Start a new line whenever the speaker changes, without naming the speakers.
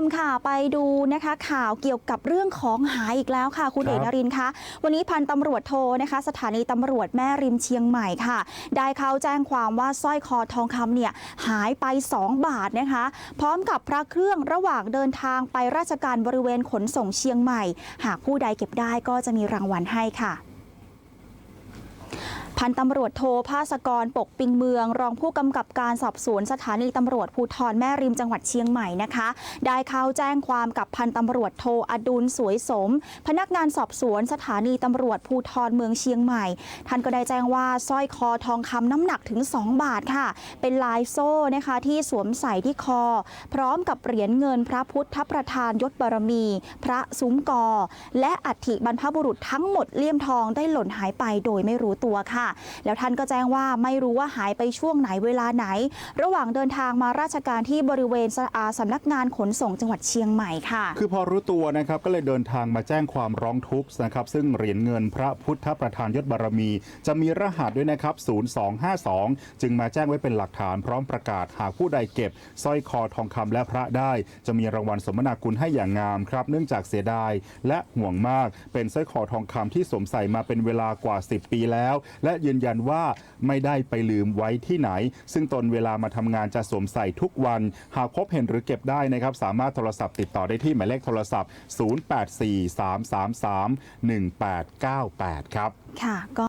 มค่ะไปดูนะคะข่าวเกี่ยวกับเรื่องของหายอีกแล้วค่ะ คุณ
ครับ
เอกนรินทร์คะวันนี้พันตำรวจโทนะคะ สถานีตำรวจแม่ริมเชียงใหม่ค่ะ ได้เข้าแจ้งความว่าสร้อยคอทองคำเนี่ยหายไป 2 บาทนะคะ พร้อมกับพระเครื่องระหว่างเดินทางไปราชการบริเวณขนส่งเชียงใหม่ หากผู้ใดเก็บได้ก็จะมีรางวัลให้ค่ะ พันตำรวจโทภาสกรปกปิงเมือง รองผู้กำกับการสอบสวนสถานีตำรวจภูธรแม่ริมจังหวัดเชียงใหม่นะคะ ได้เข้าแจ้งความกับพันตำรวจโทอดุลสวยสม พนักงานสอบสวนสถานีตำรวจภูธรเมืองเชียงใหม่ ท่านก็ได้แจ้งว่าสร้อยคอทองคำน้ำหนักถึง 2 บาทค่ะ เป็นลายโซ่นะคะที่สวมใส่ที่คอ พร้อมกับเหรียญเงินพระพุทธประธานยศบารมี พระซุ้มกอ และอัฐิบรรพบุรุษทั้งหมดเลี่ยมทองได้หล่นหายไปโดยไม่รู้ตัวค่ะแล้วท่านก็แจ้งว่าไม่รู้ว่าหายไปช่วงไหนเวลาไหน ระหว่างเดินทางมาราชการที่บริเวณสาสำนักงานขนส่งจังหวัดเชียงใหม่ค่ะ
คือพอรู้ตัวนะครับก็เลยเดินทางมาแจ้งความร้องทุกข์นะครับ ซึ่งเหรียญเงินพระพุทธประธานยศบารมี จะมีรหัสด้วยนะครับ 0252 จึงมาแจ้งไว้เป็นหลักฐานพร้อมประกาศหากผู้ใดเก็บสร้อยคอทองคำและพระได้ จะมีรางวัลสมนาคุณให้อย่างงามครับ เนื่องจากเสียดายและห่วงมากเป็นสร้อยคอทองคำที่สวมใส่มาเป็นเวลากว่า 10 ปีแล้ว และยืนยันว่าไม่ได้ไปลืมไว้ที่ไหน ซึ่งตนเวลามาทำงานจะสวมใส่ทุกวัน หากพบเห็นหรือเก็บได้นะครับ สามารถโทรศัพท์ติดต่อได้ที่หมายเลขโทรศัพท์ 0843331898 ครับ
ค่ะก็